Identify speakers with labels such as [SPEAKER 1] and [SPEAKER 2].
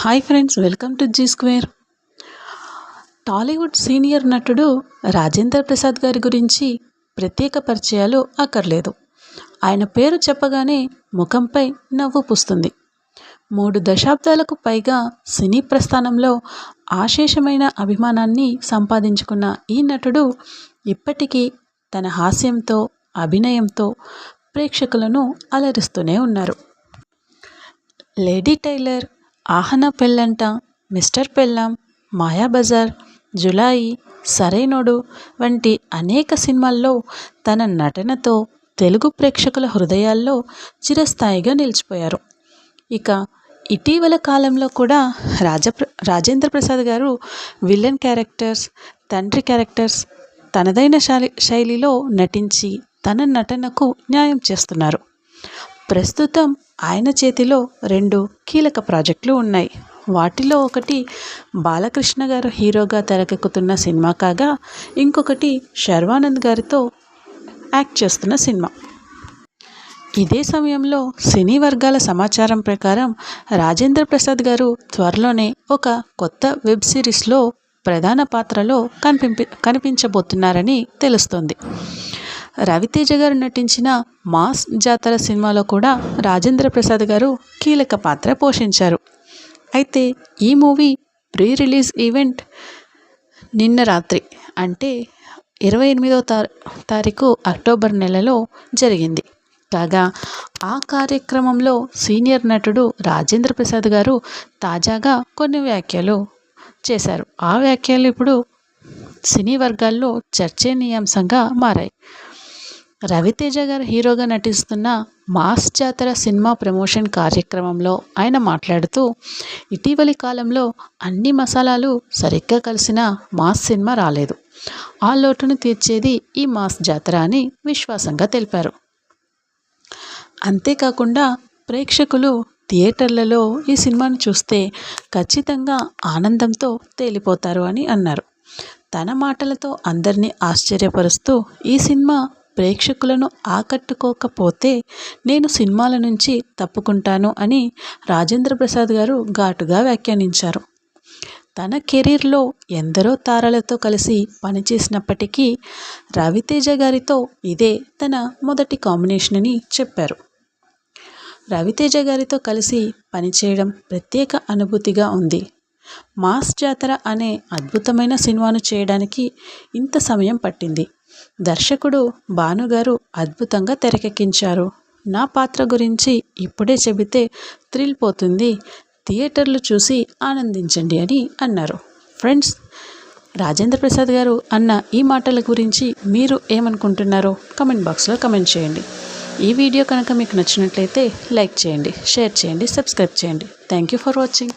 [SPEAKER 1] Hi friends welcome to Zee square Tollywood senior నటుడు రాజేంద్ర ప్రసాద్ గారి గురించి ప్రత్యేక పరిచయాలు అక్కర్లేదు. ఆయన పేరు చెప్పగానే ముఖంపై నవ్వు పుస్తుంది. మూడు దశాబ్దాలకు పైగా సినీ ప్రస్థానంలో ఆశేషమైన అభిమానాన్ని సంపాదించుకున్న ఈ నటుడు ఇప్పటికీ తన హాస్యంతో అభినయంతో ప్రేక్షకులను అలరిస్తూనే ఉన్నారు. లేడీ టైలర్ ఆహన పెళ్ళంట మిస్టర్ పెళ్ళాం మాయాబజార్ జులాయి సరైనోడు వంటి అనేక సినిమాల్లో తన నటనతో తెలుగు ప్రేక్షకుల హృదయాల్లో చిరస్థాయిగా నిలిచిపోయారు. ఇక ఇటీవల కాలంలో కూడా రాజ రాజేంద్ర ప్రసాద్ గారు విలన్ క్యారెక్టర్స్ తండ్రి క్యారెక్టర్స్ తనదైన శైలి శైలిలో నటించి తన నటనకు న్యాయం చేస్తున్నారు. ప్రస్తుతం ఆయన చేతిలో రెండు కీలక ప్రాజెక్టులు ఉన్నాయి. వాటిలో ఒకటి బాలకృష్ణ గారు హీరోగా తెరకెక్కుతున్న సినిమా కాగా ఇంకొకటి శర్వానంద్ గారితో యాక్ట్ చేస్తున్న సినిమా. ఇదే సమయంలో సినీ వర్గాల సమాచారం ప్రకారం రాజేంద్ర ప్రసాద్ గారు త్వరలోనే ఒక కొత్త వెబ్ సిరీస్లో ప్రధాన పాత్రలో కనిపింపి కనిపించబోతున్నారని తెలుస్తోంది. రవితేజ గారు నటించిన మాస్ జాతర సినిమాలో కూడా రాజేంద్ర ప్రసాద్ గారు కీలక పాత్ర పోషించారు. అయితే ఈ మూవీ ప్రీ రిలీజ్ ఈవెంట్ నిన్న రాత్రి అంటే ఇరవై ఎనిమిదో తారీఖు అక్టోబర్ నెలలో జరిగింది. కాగా ఆ కార్యక్రమంలో సీనియర్ నటుడు రాజేంద్ర ప్రసాద్ గారు తాజాగా కొన్ని వ్యాఖ్యలు చేశారు. ఆ వ్యాఖ్యలు ఇప్పుడు సినీ వర్గాల్లో చర్చనీయాంశంగా మారాయి. రవితేజ గారు హీరోగా నటిస్తున్న మాస్ జాతర సినిమా ప్రమోషన్ కార్యక్రమంలో ఆయన మాట్లాడుతూ ఇటీవలి కాలంలో అన్ని మసాలాలు సరిగ్గా కలిసిన మాస్ సినిమా రాలేదు. ఆ లోటును తీర్చేది ఈ మాస్ జాతర అని విశ్వాసంగా తెలిపారు. అంతేకాకుండా ప్రేక్షకులు థియేటర్లలో ఈ సినిమాను చూస్తే ఖచ్చితంగా ఆనందంతో తేలిపోతారు అని అన్నారు. తన మాటలతో అందరినీ ఆశ్చర్యపరుస్తూ ఈ సినిమా ప్రేక్షకులను ఆకట్టుకోకపోతే నేను సినిమాల నుంచి తప్పుకుంటాను అని రాజేంద్ర ప్రసాద్ గారు ఘాటుగా వ్యాఖ్యానించారు. తన కెరీర్లో ఎందరో తారలతో కలిసి పనిచేసినప్పటికీ రవితేజ గారితో ఇదే తన మొదటి కాంబినేషన్ అని చెప్పారు. రవితేజ గారితో కలిసి పనిచేయడం ప్రత్యేక అనుభూతిగా ఉంది. మాస్ జాతర అనే అద్భుతమైన సినిమాను చేయడానికి ఇంత సమయం పట్టింది. దర్శకుడు భానుగారు అద్భుతంగా తెరకెక్కించారు. నా పాత్ర గురించి ఇప్పుడే చెబితే థ్రిల్ పోతుంది. థియేటర్లు చూసి ఆనందించండి అని అన్నారు. ఫ్రెండ్స్ రాజేంద్ర ప్రసాద్ గారు అన్న ఈ మాటల గురించి మీరు ఏమనుకుంటున్నారో కమెంట్ బాక్స్లో కమెంట్ చేయండి. ఈ వీడియో కనుక మీకు నచ్చినట్లయితే లైక్ చేయండి షేర్ చేయండి సబ్స్క్రైబ్ చేయండి. Thank you for watching.